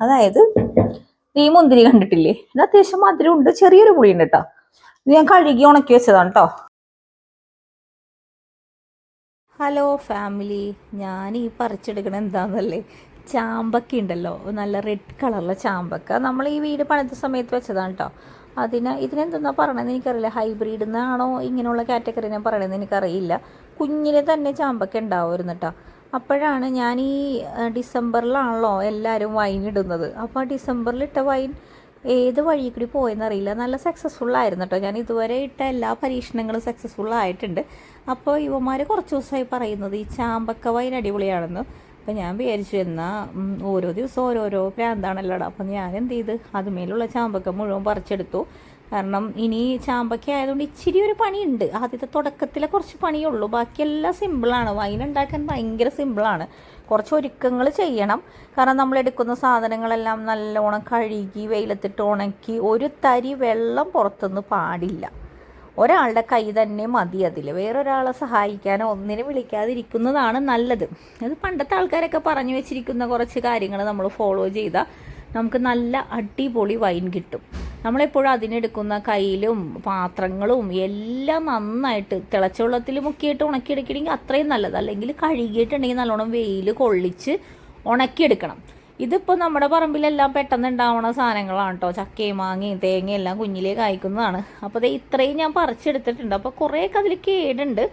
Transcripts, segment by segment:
അതായത് ഈ മുന്തിരി കണ്ടിട്ടില്ലേ? ഇത് അത്യാവശ്യം മധുരം ഉണ്ട് ചെറിയൊരു പുളി ഉണ്ട് കേട്ടോ ഇത് ഞാൻ കഴുകി ഉണക്കി വെച്ചതാണ് കേട്ടോ ഹലോ ഫാമിലി. ഞാൻ ഈ പറിച്ചെടുക്കണ എന്താണെന്നല്ലേ ചാമ്പക്ക ഉണ്ടല്ലോ. നല്ല റെഡ് കളറിലെ ചാമ്പക്ക. നമ്മൾ ഈ വീട് പണിത സമയത്ത് വെച്ചതാണ് കേട്ടോ അതിന് ഇതിനെന്തെന്നാ പറയണതെന്ന് എനിക്കറിയില്ല. ഹൈബ്രിഡ് എന്നാണോ ഇങ്ങനെയുള്ള കാറ്റഗറിനെ പറയണതെന്ന് എനിക്കറിയില്ല. കുഞ്ഞിലെ തന്നെ ചാമ്പക്ക ഉണ്ടാവുമായിരുന്നു കേട്ടോ അപ്പോഴാണ് ഞാൻ ഈ ഡിസംബറിലാണല്ലോ എല്ലാവരും വൈൻ ഇടുന്നത്. അപ്പോൾ ഡിസംബറിൽ ഇട്ട വൈൻ ഏത് വഴി കൂടി പോയെന്നറിയില്ല നല്ല സക്സസ്ഫുൾ ആയിരുന്നു കേട്ടോ ഞാൻ ഇതുവരെ ഇട്ട എല്ലാ പരീക്ഷണങ്ങളും സക്സസ്ഫുൾ ആയിട്ടുണ്ട്. അപ്പോൾ യുവമാർ കുറച്ച് ദിവസമായി പറയുന്നത് ഈ ചാമ്പക്ക വൈൻ അടിപൊളിയാണെന്ന്. അപ്പോൾ ഞാൻ വിചാരിച്ചു എന്നാൽ ഓരോ ദിവസം ഓരോരോ പ്രാന്താണല്ലോടാ. അപ്പം ഞാൻ എന്ത് ചെയ്ത് അതുമേലുള്ള ചാമ്പക്ക മുഴുവൻ പറിച്ചെടുത്തു. കാരണം ഇനി ചാമ്പക്ക ആയതുകൊണ്ട് ഇച്ചിരി ഒരു പണിയുണ്ട്. ആദ്യത്തെ തുടക്കത്തിലെ കുറച്ച് പണിയുള്ളൂ. ബാക്കിയെല്ലാം സിമ്പിളാണ് വൈൻ ഉണ്ടാക്കാൻ ഭയങ്കര സിമ്പിളാണ് കുറച്ച് ഒരുക്കങ്ങൾ ചെയ്യണം. കാരണം നമ്മൾ എടുക്കുന്ന സാധനങ്ങളെല്ലാം നല്ലോണം കഴുകി വെയിലത്തിട്ട് ഉണക്കി ഒരു തരി വെള്ളം പുറത്തുനിന്ന് പാടില്ല. ഒരാളുടെ കൈ തന്നെ മതി അതിൽ. വേറൊരാളെ സഹായിക്കാനോ ഒന്നിനും വിളിക്കാതിരിക്കുന്നതാണ് നല്ലത്. അത് പണ്ടത്തെ ആൾക്കാരൊക്കെ പറഞ്ഞു വെച്ചിരിക്കുന്ന കുറച്ച് കാര്യങ്ങൾ നമ്മൾ ഫോളോ ചെയ്താൽ നമുക്ക് നല്ല അടിപൊളി വൈൻ കിട്ടും. നമ്മളെപ്പോഴും അതിനെടുക്കുന്ന കയ്യിലും പാത്രങ്ങളും എല്ലാം നന്നായിട്ട് തിളച്ച വെള്ളത്തിൽ മുക്കിയിട്ട് ഉണക്കിയെടുക്കണമെങ്കിൽ അത്രയും നല്ലത്. അല്ലെങ്കിൽ കഴുകിയിട്ടുണ്ടെങ്കിൽ നല്ലോണം വെയിൽ കൊള്ളിച്ച് ഉണക്കിയെടുക്കണം. ഇതിപ്പോൾ നമ്മുടെ പറമ്പിലെല്ലാം പെട്ടെന്ന് ഉണ്ടാവുന്ന സാധനങ്ങളാണ് കേട്ടോ ചക്കയും മാങ്ങയും തേങ്ങയും എല്ലാം കുഞ്ഞിലേ കായ്ക്കുന്നതാണ്. അപ്പോൾ ദേ ഇത്രയും ഞാൻ പറിച്ചെടുത്തിട്ടുണ്ട്. അപ്പോൾ കുറേയൊക്കെ അതിൽ കേടുണ്ട്.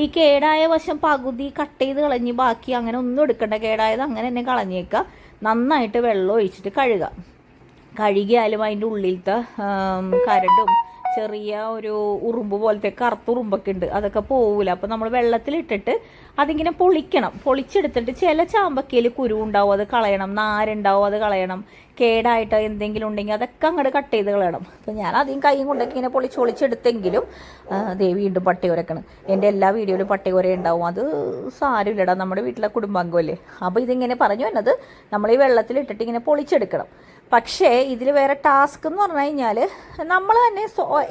ഈ കേടായ വശം പകുതി കട്ട് ചെയ്ത് കളഞ്ഞ് ബാക്കി അങ്ങനെ ഒന്നും എടുക്കണ്ട. കേടായത് അങ്ങനെ തന്നെ കളഞ്ഞേക്കുക നന്നായിട്ട് വെള്ളം ഒഴിച്ചിട്ട് കഴുകുക കഴുകിയാലും അതിന്റെ ഉള്ളിലത്തെ കരടും ചെറിയ ഒരു ഉറുമ്പ് പോലത്തെ കറുത്ത ഉറുമ്പൊക്കെ ഉണ്ട്. അതൊക്കെ പോവില്ല അപ്പോൾ നമ്മൾ വെള്ളത്തിലിട്ടിട്ട് അതിങ്ങനെ പൊളിക്കണം. പൊളിച്ചെടുത്തിട്ട് ചില ചാമ്പക്കയിൽ കുരു ഉണ്ടാവും. അത് കളയണം. നാരുണ്ടാവും അത് കളയണം. കേടായിട്ട് എന്തെങ്കിലും ഉണ്ടെങ്കിൽ അതൊക്കെ അങ്ങോട്ട് കട്ട് ചെയ്ത് കളയണം. അപ്പോൾ ഞാൻ അധികം കൈയും കൊണ്ടൊക്കെ ഇങ്ങനെ പൊളിച്ച് പൊളിച്ചെടുത്തെങ്കിലും ദേ വീണ്ടും പട്ടയോരക്കണം എന്റെ എല്ലാ വീഡിയോയിലും പട്ടയോര ഉണ്ടാവും. അത് സാരമില്ലടാ. നമ്മുടെ വീട്ടിലെ കുടുംബാംഗമല്ലേ. അപ്പോൾ ഇതിങ്ങനെ പറഞ്ഞു വന്നത് നമ്മൾ ഈ വെള്ളത്തിലിട്ടിട്ട് ഇങ്ങനെ പൊളിച്ചെടുക്കണം. പക്ഷേ ഇതിൽ വേറെ ടാസ്ക് എന്ന് പറഞ്ഞു കഴിഞ്ഞാൽ നമ്മൾ തന്നെ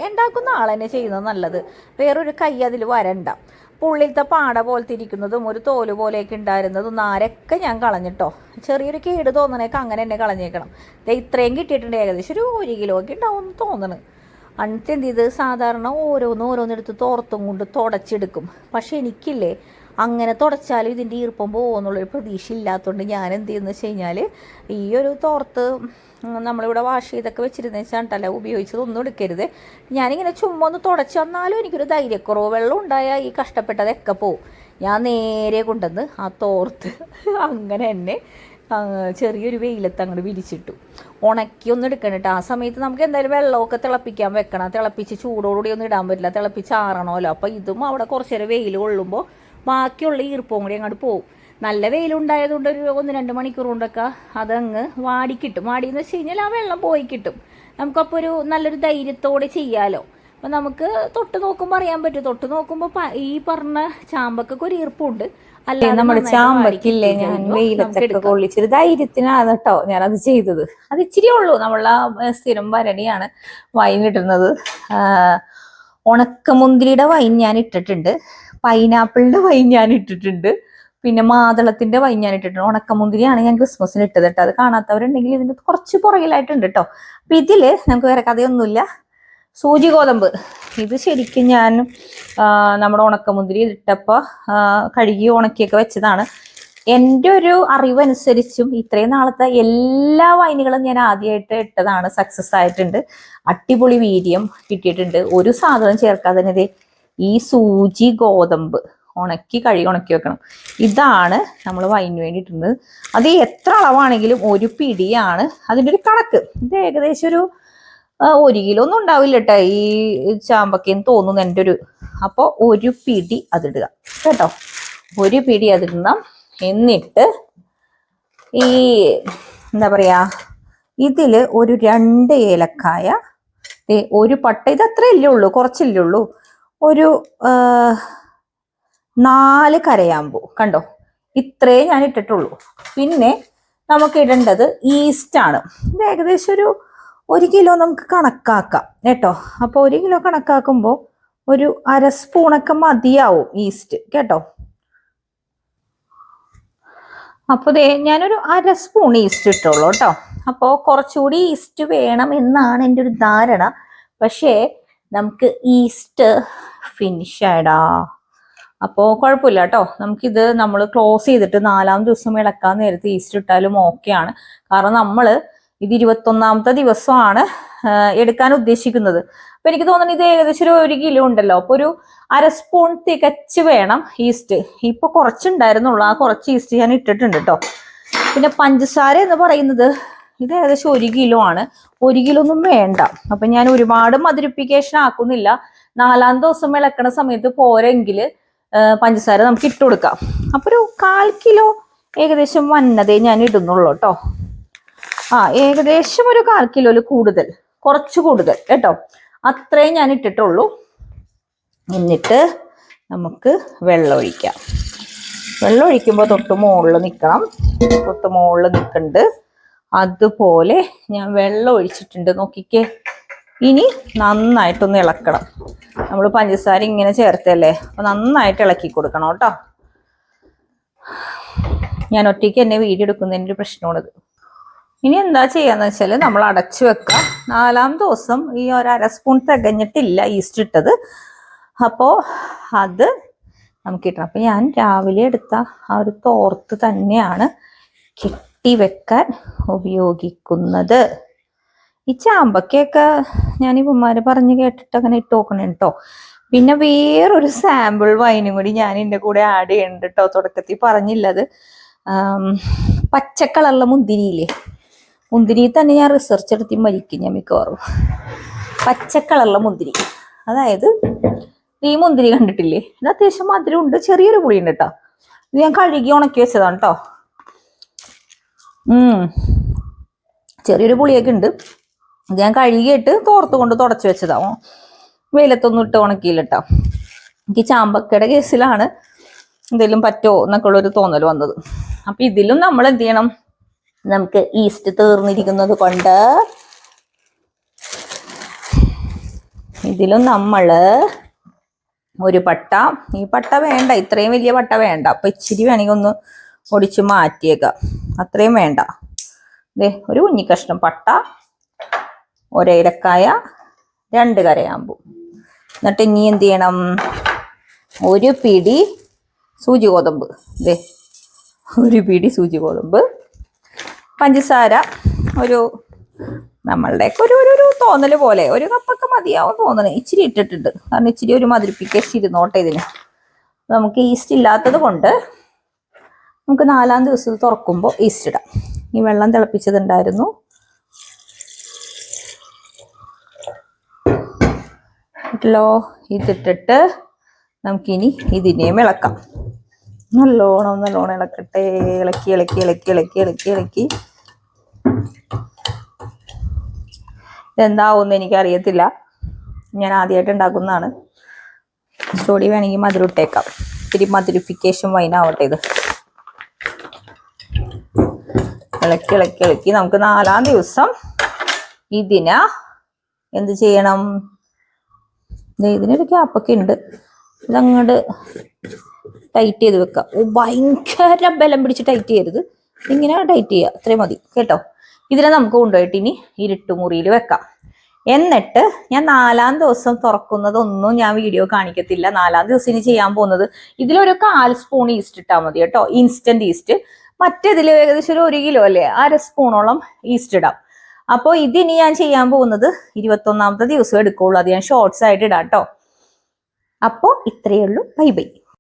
ഉണ്ടാക്കുന്ന ആൾ തന്നെ ചെയ്യുന്നത് നല്ലത്. വേറൊരു കൈ അതിൽ വരണ്ട. പുള്ളിലത്തെ പാട പോലത്തെ ഇരിക്കുന്നതും ഒരു തോൽ പോലെയൊക്കെ ഉണ്ടായിരുന്നതും നാരൊക്കെ ഞാൻ കളഞ്ഞിട്ടോ. ചെറിയൊരു കേട് തോന്നണേക്ക് അങ്ങനെ എന്നെ കളഞ്ഞേക്കണം. ഇത്രയും കിട്ടിയിട്ടുണ്ട് ഏകദേശം ഒരു ഒരു കിലോ ഉണ്ടാവും എന്ന് തോന്നണ്. എന്നിട്ട് എന്ത് ചെയ്ത്? സാധാരണ ഓരോന്ന് ഓരോന്നെടുത്ത് തോർത്തും കൊണ്ട് തുടച്ചെടുക്കും. പക്ഷെ എനിക്കില്ലേ അങ്ങനെ തുടച്ചാലും ഇതിന്റെ ഈർപ്പം പോകുമെന്നുള്ളൊരു പ്രതീക്ഷ ഇല്ലാത്തതുകൊണ്ട് ഞാൻ എന്ത് ചെയ്യുന്നത് വെച്ച് കഴിഞ്ഞാൽ ഈ ഒരു തോർത്ത് നമ്മളിവിടെ വാഷ് ചെയ്തൊക്കെ വെച്ചിരുന്ന വെച്ചാണ്ടല്ല ഉപയോഗിച്ചത് ഒന്നും എടുക്കരുത്. ഞാനിങ്ങനെ ചുമ്മാ ഒന്ന് തുടച്ച് വന്നാലും എനിക്കൊരു ധൈര്യക്കുറവ് വെള്ളം ഉണ്ടായാൽ ഈ കഷ്ടപ്പെട്ടതൊക്കെ പോവും. ഞാൻ നേരെ കൊണ്ടുവന്ന് ആ തോർത്ത് അങ്ങനെ തന്നെ ചെറിയൊരു വെയിലത്ത് അങ്ങോട്ട് വിരിച്ചിട്ടു. ഉണക്കി ഒന്ന് എടുക്കണം കേട്ടോ. ആ സമയത്ത് നമുക്ക് എന്തായാലും വെള്ളമൊക്കെ തിളപ്പിക്കാൻ വെക്കണം. തിളപ്പിച്ച് ചൂടോടുകൂടി ഒന്നും ഇടാൻ പറ്റില്ല. തിളപ്പിച്ച് ആറണമല്ലോ. അപ്പോൾ ഇതും അവിടെ കുറച്ച് നേരം വെയിൽ കൊള്ളുമ്പോൾ ബാക്കിയുള്ള ഈർപ്പവും കൂടി അങ്ങോട്ട് പോകും നല്ല വെയിലുണ്ടായതുകൊണ്ട് ഒരു ഒന്ന് രണ്ട് മണിക്കൂർ കൊണ്ടൊക്കെ അതങ്ങ് വാടിക്കിട്ടും. വാടിയെന്ന് വെച്ച് കഴിഞ്ഞാൽ ആ വെള്ളം പോയി കിട്ടും. നമുക്കപ്പോൾ ഒരു നല്ലൊരു ധൈര്യത്തോടെ ചെയ്യാലോ. അപ്പം നമുക്ക് തൊട്ട് നോക്കുമ്പോൾ അറിയാൻ പറ്റും. തൊട്ട് നോക്കുമ്പോൾ ഈ പറഞ്ഞ ചാമ്പക്കൊക്കെ ഒരു ഈർപ്പുണ്ട്. അല്ലേ നമ്മുടെ ചാമ്പക്കില്ലേ? ഞാൻ വെയിലത്തൊക്കെ. കൊള്ളിച്ചൊരു ധൈര്യത്തിനാണ് കേട്ടോ ഞാനത് ചെയ്തത്. അത് ഇച്ചിരി ഉള്ളൂ. നമ്മളെ ആ സ്ഥിരം ഭരണിയാണ് വൈൻ ഇടുന്നത്. ഉണക്കമുന്തിരിയുടെ വൈൻ ഞാൻ ഇട്ടിട്ടുണ്ട്. പൈനാപ്പിളിന്റെ വൈൻ ഞാൻ ഇട്ടിട്ടുണ്ട്. പിന്നെ മാതളത്തിന്റെ വൈൻ ഞാൻ ഇട്ടിട്ടുണ്ട്. ഉണക്കമുന്തിരിയാണ് ഞാൻ ക്രിസ്മസിന് ഇട്ടത് കേട്ടോ. അത് കാണാത്തവരുണ്ടെങ്കിൽ ഇതിന്റെ കുറച്ച് പുറകിലായിട്ടുണ്ട് കേട്ടോ. അപ്പൊ ഇതിൽ നമുക്ക് വേറെ കഥയൊന്നുമില്ല. സൂചി ഗോതമ്പ്. ഇത് ശരിക്കും ഞാൻ നമ്മുടെ ഉണക്കമുന്തിരി ഇട്ടപ്പോൾ കഴുകി ഉണക്കിയൊക്കെ വെച്ചതാണ്. എന്റെ ഒരു അറിവനുസരിച്ചും ഇത്രയും നാളത്തെ എല്ലാ വൈനുകളും ഞാൻ ആദ്യമായിട്ട് ഇട്ടതാണ്. സക്സസ് ആയിട്ടുണ്ട്. അടിപൊളി വീര്യം കിട്ടിയിട്ടുണ്ട്. ഒരു സാധനം ചേർക്കാതെ തന്നെ ഈ സൂചി ഗോതമ്പ്. ഉണക്കി കഴുകി ഉണക്കി വെക്കണം. ഇതാണ് നമ്മൾ വൈന് വേണ്ടിയിട്ടുണ്ട് അത് എത്ര അളവാണെങ്കിലും ഒരു പിടിയാണ് അതിന്റെ ഒരു കണക്ക്. ഇത് ഏകദേശം ഒരു ഒരു കിലോ ഒന്നും ഉണ്ടാവില്ല കേട്ടോ ഈ ചാമ്പക്കേന്ന് തോന്നുന്നു എന്റെ ഒരു. അപ്പോൾ ഒരു പിടി അതിടുക. കേട്ടോ? ഒരു പിടി അതിടണം എന്നിട്ട് ഈ എന്താ പറയുക ഇതിൽ ഒരു രണ്ട് ഏലക്കായ. ഒരു പട്ട. ഇത് അത്രയല്ലേ ഉള്ളൂ? കുറച്ചല്ലേ ഉള്ളൂ? ഒരു നാല് കരയാമ്പൂ കണ്ടോ? ഇത്രേ ഞാൻ ഇട്ടിട്ടുള്ളൂ. പിന്നെ നമുക്ക് ഇടേണ്ടത് ഈസ്റ്റ് ആണ്. ഇത് ഏകദേശം ഒരു ഒരു കിലോ നമുക്ക് കണക്കാക്കാം കേട്ടോ? അപ്പോൾ ഒരു കിലോ കണക്കാക്കുമ്പോൾ ഒരു അര സ്പൂണൊക്കെ മതിയാവും ഈസ്റ്റ് കേട്ടോ? അപ്പോൾ ദേ ഞാനൊരു അര സ്പൂൺ ഈസ്റ്റ് ഇട്ടുള്ളൂ കേട്ടോ? അപ്പോൾ കുറച്ചുകൂടി ഈസ്റ്റ് വേണം എന്നാണ് എന്റെ ഒരു ധാരണ. പക്ഷേ നമുക്ക് ഈസ്റ്റ് ഫിനിഷ് ആയടാ. അപ്പോൾ കുഴപ്പമില്ല കേട്ടോ. നമുക്കിത് നമ്മൾ ക്ലോസ് ചെയ്തിട്ട് നാലാം ദിവസം ഇളക്കാൻ നേരത്ത് ഈസ്റ്റ് ഇട്ടാലും ഓക്കെയാണ് കാരണം നമ്മൾ ഇത് ഇരുപത്തൊന്നാമത്തെ ദിവസമാണ് എടുക്കാൻ ഉദ്ദേശിക്കുന്നത്. അപ്പൊ എനിക്ക് തോന്നുന്നു ഇത് ഏകദേശം ഒരു ഒരു കിലോ ഉണ്ടല്ലോ. അപ്പൊ ഒരു അര സ്പൂൺ തികച്ച് വേണം ഈസ്റ്റ്. ഇപ്പൊ കുറച്ചുണ്ടായിരുന്നുള്ളൂ. ആ കുറച്ച് ഈസ്റ്റ് ഞാൻ ഇട്ടിട്ടുണ്ട് കേട്ടോ. പിന്നെ പഞ്ചസാര എന്ന് പറയുന്നത് ഇത് ഏകദേശം ഒരു കിലോ ആണ്. ഒരു കിലോ ഒന്നും വേണ്ട. അപ്പൊ ഞാൻ ഒരുപാട് മധുരിപ്പിക്കേഷൻ ആക്കുന്നില്ല. നാലാം ദിവസം വിളക്കണ സമയത്ത് പോരെങ്കിൽ പഞ്ചസാര നമുക്ക് ഇട്ട് കൊടുക്കാം. അപ്പൊ ഒരു കാൽ കിലോ ഏകദേശം വന്നതേ ഞാൻ ഇടുന്നുള്ളൂ കേട്ടോ ആ ഏകദേശം ഒരു കാൽ കിലോയിൽ കൂടുതൽ. കുറച്ച് കൂടുതൽ കേട്ടോ. അത്രയും ഞാൻ ഇട്ടിട്ടുള്ളൂ. എന്നിട്ട് നമുക്ക് വെള്ളം ഒഴിക്കാം. വെള്ളം ഒഴിക്കുമ്പോൾ തൊട്ട് മുകളിൽ നിൽക്കണം തൊട്ട് മുകളിൽ നിൽക്കുന്നുണ്ട് അതുപോലെ ഞാൻ വെള്ളം ഒഴിച്ചിട്ടുണ്ട്. നോക്കിക്കേ. ഇനി നന്നായിട്ടൊന്ന് ഇളക്കണം. നമ്മൾ പഞ്ചസാര ഇങ്ങനെ ചേർത്തല്ലേ? അപ്പൊ നന്നായിട്ട് ഇളക്കി കൊടുക്കണം കേട്ടോ. ഞാൻ ഒറ്റയ്ക്ക് എന്നെ വീഡിയോ എടുക്കുന്നതിന്റെ ഒരു പ്രശ്നമാണിത് ഇനി എന്താ ചെയ്യാന്ന് വെച്ചാൽ നമ്മൾ അടച്ചു വെക്കാം. നാലാം ദിവസം ഈ ഒരു അര സ്പൂൺ തികഞ്ഞിട്ടില്ല ഈസ്റ്റ് ഇട്ടത്. അപ്പോ അത് നമുക്ക് കിട്ടണം. അപ്പം ഞാൻ രാവിലെ എടുത്ത ആ ഒരു തോർത്ത് തന്നെയാണ് കെട്ടി വെക്കാൻ ഉപയോഗിക്കുന്നത്. ഈ ചാമ്പക്കയൊക്കെ ഞാൻ ഇവന്മാര് പറഞ്ഞ് കേട്ടിട്ട് അങ്ങനെ ഇട്ട് നോക്കണേ കേട്ടോ പിന്നെ വേറൊരു സാമ്പിൾ വൈനും കൂടി ഞാൻ എന്റെ കൂടെ ആഡ് ചെയ്യുന്നുണ്ട് കേട്ടോ തുടക്കത്തിൽ പറഞ്ഞില്ലത്. പച്ചക്കളറുള്ള മുന്തിരിയില്ലേ? മുന്തിരി തന്നെ ഞാൻ റിസർച്ച് എടുത്തി മരിക്കും ഞാൻ മിക്കവാറും. പച്ചക്കളറുള്ള മുന്തിരി. അതായത് ഈ മുന്തിരി കണ്ടിട്ടില്ലേ? ഇത് അത്യാവശ്യം മധുരം ഉണ്ട് ചെറിയൊരു പുളിയുണ്ട് കേട്ടോ ഇത് ഞാൻ കഴുകി ഉണക്കി വെച്ചതാണ് കേട്ടോ ചെറിയൊരു പുളിയൊക്കെ ഉണ്ട്. ഞാൻ കഴുകിയിട്ട് തോർത്ത് കൊണ്ട് തുടച്ച് വെച്ചതാവും വെയിലത്തൊന്നും ഇട്ട് ഉണക്കിയില്ല കേട്ടോ എനിക്ക് ചാമ്പക്കയുടെ കേസിലാണ് എന്തെങ്കിലും പറ്റുമോ എന്നൊക്കെ ഉള്ളൊരു തോന്നൽ വന്നത്. അപ്പൊ ഇതിലും നമ്മൾ എന്ത് ചെയ്യണം? നമുക്ക് ഈസ്റ്റ് തീർന്നിരിക്കുന്നത് കൊണ്ട് ഇതിലും നമ്മൾ ഒരു പട്ട. ഈ പട്ട വേണ്ട ഇത്രയും വലിയ പട്ട വേണ്ട. അപ്പൊ ഇച്ചിരി വേണമെങ്കിൽ ഒന്ന് ഒടിച്ച് മാറ്റിയേക്കാം. അത്രയും വേണ്ട. ദേ ഒരു കുഞ്ഞിക്കഷ്ണം പട്ട ഒരേലക്കായ രണ്ട് കരയാമ്പു. എന്നിട്ട് ഇനി എന്ത് ചെയ്യണം? ഒരു പിടി സൂചി ഗോതമ്പ്. ദേ ഒരു പിടി സൂചി ഗോതമ്പ്. പഞ്ചസാര ഒരു നമ്മളുടെയൊക്കെ ഒരു ഒരു തോന്നൽ പോലെ. ഒരു കപ്പൊക്കെ മതിയാവും തോന്നണേ. ഇച്ചിരി ഇട്ടിട്ടുണ്ട്. കാരണം ഇച്ചിരി ഒരു മധുരിപ്പിക്കേഷൻ ഇരുന്നോട്ടെ ഇതിന്. നമുക്ക് ഈസ്റ്റ് ഇല്ലാത്തത് കൊണ്ട് നമുക്ക് നാലാം ദിവസം തുറക്കുമ്പോൾ ഈസ്റ്റ് ഇടാം. ഈ വെള്ളം തിളപ്പിച്ചതുണ്ടായിരുന്നു ോ. ഇതിട്ടിട്ട് നമുക്കിനി ഇതിനെയും ഇളക്കാം. നല്ലോണം നല്ലോണം ഇളക്കട്ടെ. ഇളക്കി ഇളക്കി ഇളക്കി ഇളക്കി ഇളക്കി ഇളക്കി. ഇതെന്താവുമെന്ന് എനിക്കറിയത്തില്ല. ഞാൻ ആദ്യമായിട്ട് ഉണ്ടാക്കുന്നതാണ്. സ്റ്റോഡി വേണമെങ്കിൽ മധുരം ഇട്ടേക്കാം. ഇത്തിരി മധുരിഫിക്കേഷൻ വൈനാവട്ടെ ഇത്. ഇളക്കി ഇളക്കി ഇളക്കി. നമുക്ക് നാലാം ദിവസം ഇതിന എന്ത് ചെയ്യണം? ഇതിനൊരു ഗ്യാപ്പൊക്കെ ഉണ്ട്. ഇതങ്ങോട്ട് ടൈറ്റ് ചെയ്ത് വെക്കാം. ഭയങ്കര ബലം പിടിച്ച് ടൈറ്റ് ചെയ്യരുത്. ഇങ്ങനെ ടൈറ്റ് ചെയ്യുക അത്രയും മതി. കേട്ടോ? ഇതിനെ നമുക്ക് കൊണ്ടുപോയിട്ട് ഇനി ഇരുട്ടുമുറിയിൽ വെക്കാം. എന്നിട്ട് ഞാൻ നാലാം ദിവസം തുറക്കുന്നതൊന്നും ഞാൻ വീഡിയോ കാണിക്കത്തില്ല. നാലാം ദിവസം ഇനി ചെയ്യാൻ പോകുന്നത് ഇതിലൊരു കാൽ സ്പൂൺ ഈസ്റ്റ് ഇട്ടാൽ മതി കേട്ടോ. ഇൻസ്റ്റന്റ് ഈസ്റ്റ് മറ്റേതിൽ ഏകദേശം ഒരു ഒരു കിലോ അല്ലേ? അര സ്പൂണോളം ഈസ്റ്റ് ഇടാം. അപ്പോൾ ഇതിനി ഞാൻ ചെയ്യാൻ പോകുന്നത് ഇരുപത്തൊന്നാമത്തെ ദിവസം എടുക്കുള്ളൂ. അത് ഞാൻ ഷോർട്സ് ആയിട്ട് ഇടാം കേട്ടോ അപ്പോൾ ഇത്രയേ ഉള്ളൂ. Bye bye